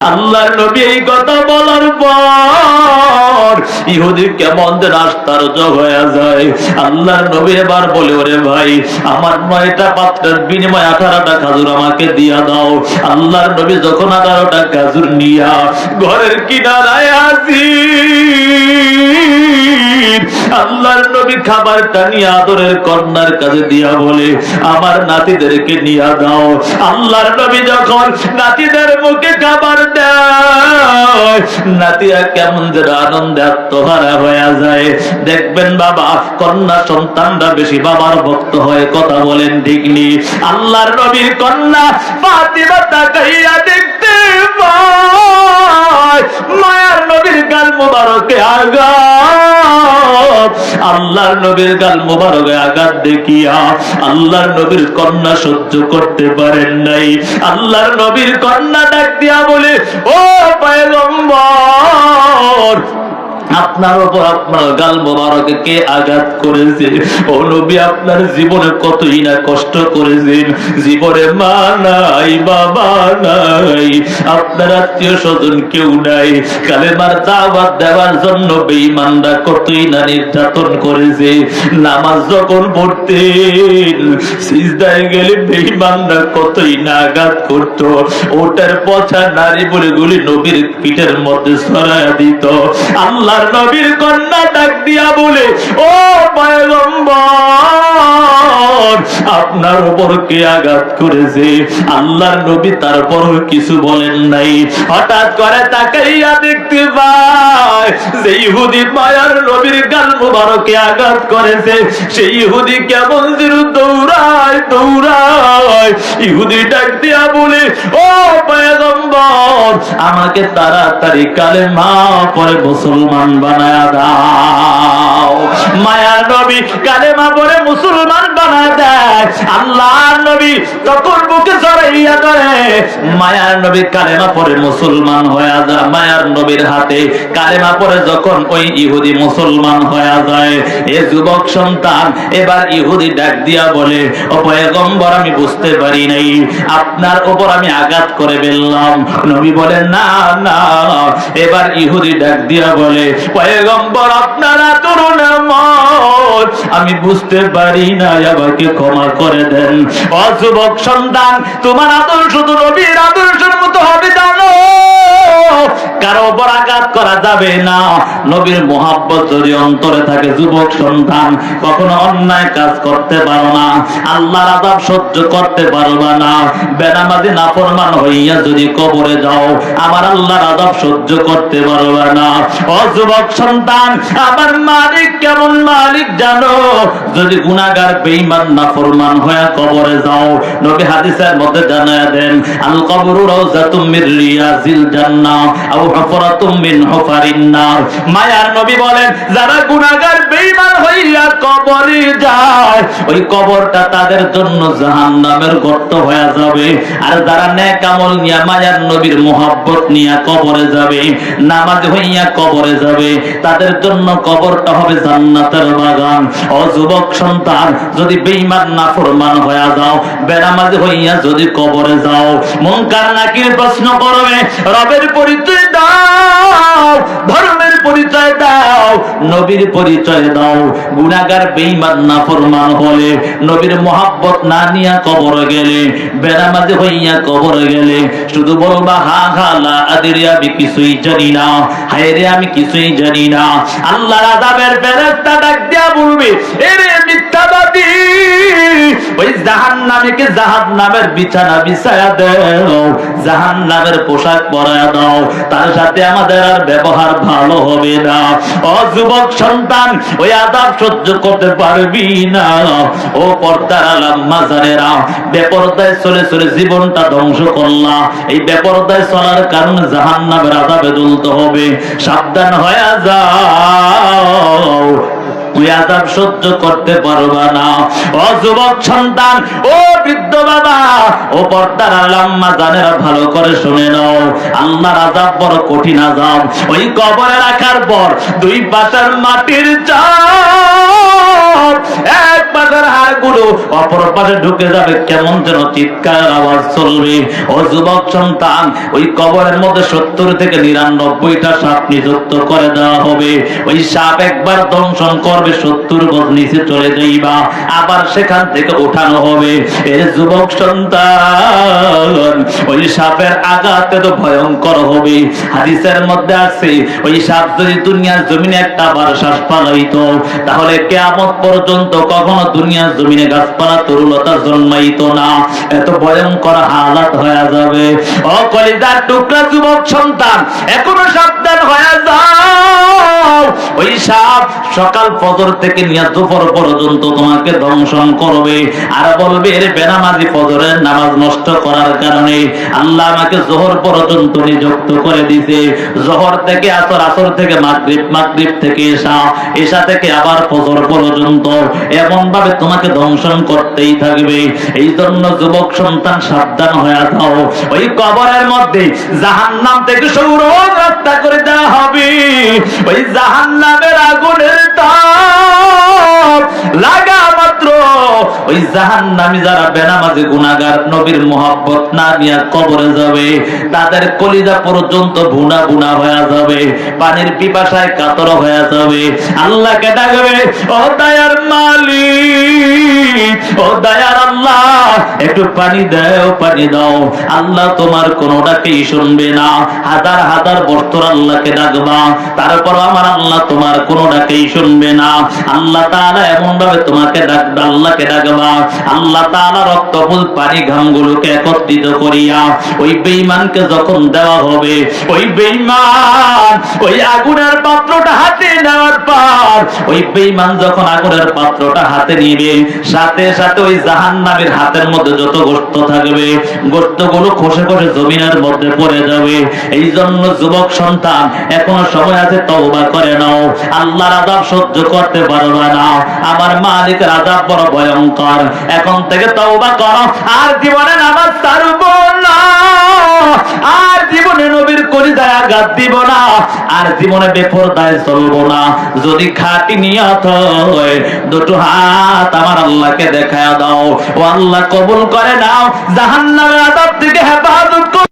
আল্লাহর নবী এই কথা বলার পর ইহুদি কেমন রাস্তার হয়ে যায়। আল্লাহর নবী এবার বলে, ওরে ভাই, আমার নয়টা পাত্রের বিনিময় আঠারোটা খাজুর আমাকে দিয়া দাও। আল্লাহর নবী যখন আঠারোটা খাজুর নিয়া ঘরের কিনারায় আসি আল্লাহর নবী খাবারটা নিয়ে আদরের কন্যার কাছে দিয়া বলে, আমার নাতিদেরকে নিয়ে দাও আল্লাহর নবী যখন নাতিদের মুখে খাবার দেয় নাতিরা কেমন যেন আনন্দে আত্মহারা হয়ে যায়। দেখবেন বাবা, কন্যা সন্তানরা বেশি বাবার ভক্ত হয়ে কথা বলেন, ঠিক নি? আল্লাহর নবীর কন্যা ফাতিমা তাকাইয়া দেখতে পায় নবীর গাল মোবারকে আঘাত। আল্লাহর নবীর গাল মোবারকে আঘাত দেখিয়া আল্লাহর নবীর কন্যা সহ্য করতে পারেন নাই। আল্লাহর নবীর কন্যা ডাক দিয়া বলে, ও পয়গম্বর আপনার উপর আপনার গাল মোবারকে কে আঘাত করেছে? ও নবী, আপনার জীবনে কতই না কষ্ট করেছেন জীবনে মা নাই, বাবা নাই, আপনার আত্মীয় স্বজন কেউ নাই। কালেমার দাওয়াত দেওয়ার জন্য বেঈমানরা কতই না নির্যাতন করেছে? নামাজ যখন পড়তেন, সিজদায় গেলে বেঈমানরা কতই না আঘাত করতো? ওটার পছা নারী বলে গুলি নবীর পিঠের মধ্যে সরাইয়া দিত। নবীর কন্যা ডাক দিয়া বলে ও পয়গম্বর! আপনার উপর কে আঘাত করেছে। আল্লাহর নবী তারপর কিছু বলেন নাই। হঠাৎ করে তাকাইয়া দেখতে পায় যে ইহুদি মায়ার নবীর গাল মুবারকে আঘাত করেছে। সেই ইহুদি কেমন যেন দৌড়ায় দৌড়ায়। ইহুদি ডাক দিয়া বলে, ও পয়গম্বর, আমাকে তাড়াতাড়ি কালে মা পরে মুসলমান বানায়া দাও। মায়ার নবী কালে মা পরে মুসলমান বানায় দেয়। আল্লাহর নবী তখন বুকে জড়াইয়া ধরে, মায়ার নবী কালেমা পরে মুসলমান হয়ে যায়। মায়ার নবীর হাতে কালেমা পরে যখন ওই ইহুদি মুসলমান হয়ে যায়, এ যুবক সন্তান, এবার ইহুদি ডাক দিয়া বলে, ও পয়গম্বর, আমি বুঝতে পারি নাই। আপনার উপর আমি আঘাত করে ফেললাম। নবী বলেন, না না। এবার ইহুদি ডাক দিয়া বলে, পয়গম্বর, আপনারা তরুণ আমি বুঝতে পারি না আমাকে ক্ষমা করে দেন। অযুবক সন্তান, তোমার আদর্শ তো নবীর আদর্শের মতো হবে জানো। কারও উপর আঘাত করা যাবে না। নবীর মোহাব্বত যদি অন্তরে থাকে, যুবক সন্তান, কখনো অন্যায় কাজ করতে পারো না। আল্লাহর আজাব সহ্য করতে পারবা না। বেনামাজি নাফরমান হইয়া যদি কবরে যাও, আমার আল্লাহর আজাব সহ্য করতে পারবা না। ও যুবক সন্তান, আমার মালিক কেমন মালিক জানো, যদি গুনাহগার বেঈমান নাফরমান হয়ে কবরে যাও, নবী হাদিসের মধ্যে জানায়া দেন, আল কবরু রাউজাতুম মির রিয়াজিল জান্নাহ, আও হুফরাতুম মিন হুফারিন নার। মায়ার নবী বলেন, যারা গুনাহগার বেঈমান হইয়া কবরে যায়, ওই কবরটা তাদের জন্য জাহান্নামের গর্ত হয়ে যাবে। আর যারা নেক আমল নিয়ে মায়ার নবীর মোহাব্বত নিয়ে কবরে যাবে, নামাজ হইয়া কবরে যাবে, তাদের জন্য কবরটা হবে জান্নাতের বাগান। ও যুবক সন্তান, যদি বেঈমান নাফরমান হইয়া যাও হইয়া যদি কবরে যাও, মুনকার নাকির প্রশ্ন করবে, রবের পরিচয় দাও, ধর্মের পরিচয় দাও, নবীর পরিচয় দাও বেঈমান নাফরমান হলে, নবীর মোহাব্বত না নিয়া কবরে গেলে, বেনামাজি হইয়া কবরে গেলে, শুধু বলবা, হা হা, লা আমি কিছুই জানি না, হায় রে, আমি কিছুই জানি না। আল্লাহর আযাবের ফেরেশতা ডাক দিয়া বলবে এরে মিথ্যাবাদী। ওই জাহান্নামীকে জাহান্নামের বিছানা বিছায়া দাও, জাহান্নামের পোশাক পরায়া দাও, তার সাথে আমাদের আর ব্যবহার ভালো হবে না। যুবক সন্তান, ওই আযাব সহ্য করতে পারবি না। ও পর্দার আলাম চলে চলে জীবনটা ধ্বংস করলা। এই বেপরদায় চলার কারণে জাহান্নামের আযাবে দুলতে হবে। সাবধান হয়ে যাও। তুই আজাব সহ্য করতে পারবা না। ও যুবক সন্তান, ও বৃদ্ধ বাবা, ও পর্দার আল্লাম্মা জানেরা ভালো করে শুনে নাও। আল্লাহর আজাব বড় কঠিন আজাব। ওই কবরে রাখার পর দুই পাশের মাটির চাপ এক পাশের হাড়গুলো অপর পাশে ঢুকে যাবে, কেমন যেন চিৎকার আওয়াজ চলবে। ও যুবক সন্তান, ওই কবরের মধ্যে সত্তর থেকে নিরানব্বইটা সাপ নিযুক্ত করে দেওয়া হবে। ওই সাপ একবার দংশন করবে, সত্তর গজ নিচে চলে যাইবা, আবার সেখান থেকে ওঠানো হবে। এ যুবক সন্তান, ওই সাপের ভয়ঙ্কর হবে। হাদিসের মধ্যে আছে, ওই সাপ যদি দুনিয়ার জমিনে একটা বার শ্বাস পালাইতো তাহলে কেয়ামত পর্যন্ত কখনো দুনিয়ার জমিনে গাছপালা তরুলতা জন্মাইত না। এত ভয়ঙ্কর হালাত হয়ে যাবে। ও কলিদার টুকরা যুবক সন্তান, এখনও সাবধান হয়ে যাও। ওই সাপ সকাল ফজর থেকে নিয়ে দুপুর পর্যন্ত তোমাকে দংশন করবে আর বলবে, এর বেনামাজি ফজরের নামাজ নষ্ট করার কারণে আল্লাহ আমাকে জোহর পর্যন্ত নিযুক্ত করে দিছে জোহর থেকে আসর আসর থেকে মাগরিব মাগরিব থেকে এসা এসা থেকে আবার ফজর পর্যন্ত এমন ভাবে তোমাকে দংশন করতেই থাকবে। এই জন্য যুবক সন্তান সাবধান হয়ে যাও। ওই কবরের মধ্যে জাহান্নাম থেকে সৌরভ হত্যা করে দেওয়া হবে। ওই জাহান্নামের আগুনের তাপ ওই জাহান্নামী যারা বেনামাজি গুনাহগার, নবীর মোহাব্বত না নিয়ে কবরে যাবে, তাদের কলিজা পর্যন্ত ভুনা ভুনা হয়ে যাবে, পানির পিপাসায় কাতর হয়ে যাবে। আল্লাহকে ডাকবে, ও দয়ার মালিক, ও দয়ার আল্লাহ, একটু পানি দাও পানি দাও। আল্লাহ তোমার কোনোটাকেই শুনবে না। হাজার হাজার বছর আল্লাহকে ডাকবা, তারপর আমার আল্লাহ তোমার কোনোটাকেই শুনবে না। আল্লাহ তাআলা এমন ভাবে তোমাকে ডাকবে আল্লাহকে ডাকবা। আল্লাহ তাআলা রক্তফুল পানি, ঘামগুলোকে একত্রিত করিয়া ওই বেঈমানকে যখন দেওয়া হবে, ওই বেঈমান ওই আগুনের পাত্রটা হাতে নেওয়ার পর, ওই বেঈমান যখন আগুনের পাত্রটা হাতে নিবে, সাথে সাথে ওই জাহান্নামের হাতের মধ্যে যত গোস্ত থাকবে গোস্তগুলো খসে খসে জমিনের মধ্যে পড়ে যাবে। এই জন্য যুবক সন্তান, এখনও সময় আছে, তওবা করে নাও। আল্লাহর আযাব সহ্য করতে পারবে না। আমার মালিকের আযাব বড় ভয়ঙ্কর। এখন থেকে তওবা করো। আর জীবনে নামাজ ছাড়বো না। আর জীবনে নবীর কলিজায় আঘাত দিব না। আর জীবনে বেপরদায় চলব না। যদি খাটি নিয়ত হয়, দুটো হাত আমার আল্লাহকে দেখায় দাও। ও আল্লাহ কবুল করে নাও। জাহান্নামের আযাব থেকে হেফাজত